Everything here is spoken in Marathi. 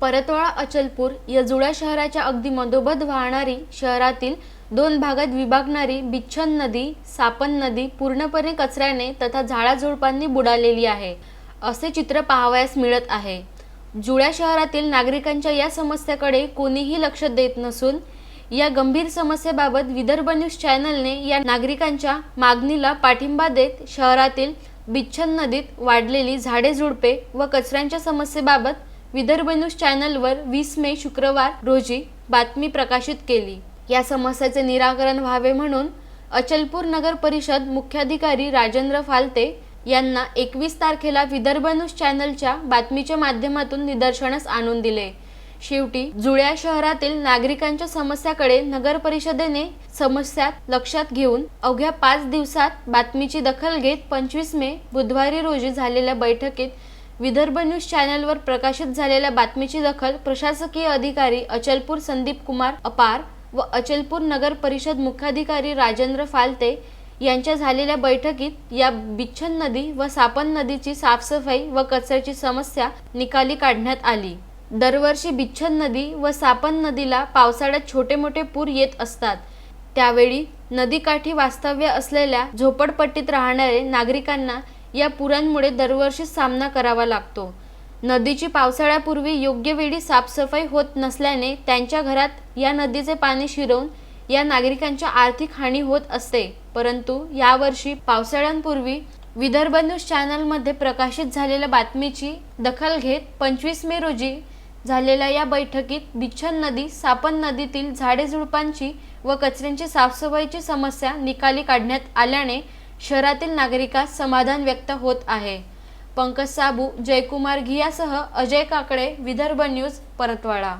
परतवाळा अचलपूर या जुळ्या शहराच्या अगदी मधोमध वाहणारी शहरातील दोन भागात विभागणारी बिच्छन नदी सापन नदी पूर्णपणे कचऱ्याने तथा झाडाझुडपांनी बुडालेली आहे असे चित्र पाहावयास मिळत आहे. जुळ्या शहरातील नागरिकांच्या या समस्याकडे कोणीही लक्ष देत नसून या गंभीर समस्येबाबत विदर्भ न्यूज चॅनलने या नागरिकांच्या मागणीला पाठिंबा देत शहरातील बिच्छन नदीत वाढलेली झाडे झुडपे व कचऱ्यांच्या समस्येबाबत विदर्भ न्यूज चॅनलवर वीस मे शुक्रवार रोजी बातमी प्रकाशित केली. या समस्येचे निराकरण व्हावे म्हणून अचलपूर नगर परिषद मुख्याधिकारी राजेंद्र फालते यांना एकवीस तारखेला विदर्भ न्यूज चॅनलच्या बातमीच्या माध्यमातून निदर्शनास आणून दिले. शेवटी जुळ्या शहरातील नागरिकांच्या समस्याकडे नगर परिषदेने समस्या लक्षात घेऊन अवघ्या पाच दिवसात बातमीची दखल घेत पंचवीस मे बुधवारी रोजी झालेल्या बैठकीत विदर्भ न्यूज चॅनलवर प्रकाशित झालेल्या बातमीची दखल प्रशासकीय अधिकारी अचलपूर संदीप कुमार अपार व अचलपूर नगर परिषद मुख्याधिकारी राजेंद्र फालते यांच्या झालेल्या बैठकीत या बिच्छन नदी व सापन नदीची साफसफाई व कचऱ्याची समस्या निकाली काढण्यात आली. दरवर्षी बिच्छन नदी व सापन नदीला पावसाळ्यात छोटे मोठे पूर येत असतात. त्यावेळी नदीकाठी वास्तव्य असलेल्या झोपडपट्टीत राहणारे नागरिकांना या पुरांमुळे दरवर्षी सामना करावा लागतो. नदीची पावसाळ्यापूर्वी योग्य वेळी साफसफाई होत नसल्याने त्यांच्या घरात या नदीचे पाणी शिरवून या नागरिकांच्या आर्थिक हानी होत असते. परंतु यावर्षी पावसाळ्यांपूर्वी विदर्भ न्यूज चॅनलमध्ये प्रकाशित झालेल्या बातमीची दखल घेत पंचवीस मे रोजी झालेल्या या बैठकीत बिच्छन नदी सापन नदीतील झाडे झुडपांची व कचऱ्यांची साफसफाईची समस्या निकाली काढण्यात आल्याने शहरातील नागरिकास समाधान व्यक्त होत आहे. पंकज साबू जयकुमार घियासह अजय काकडे विदर्भ न्यूज परतवाडा.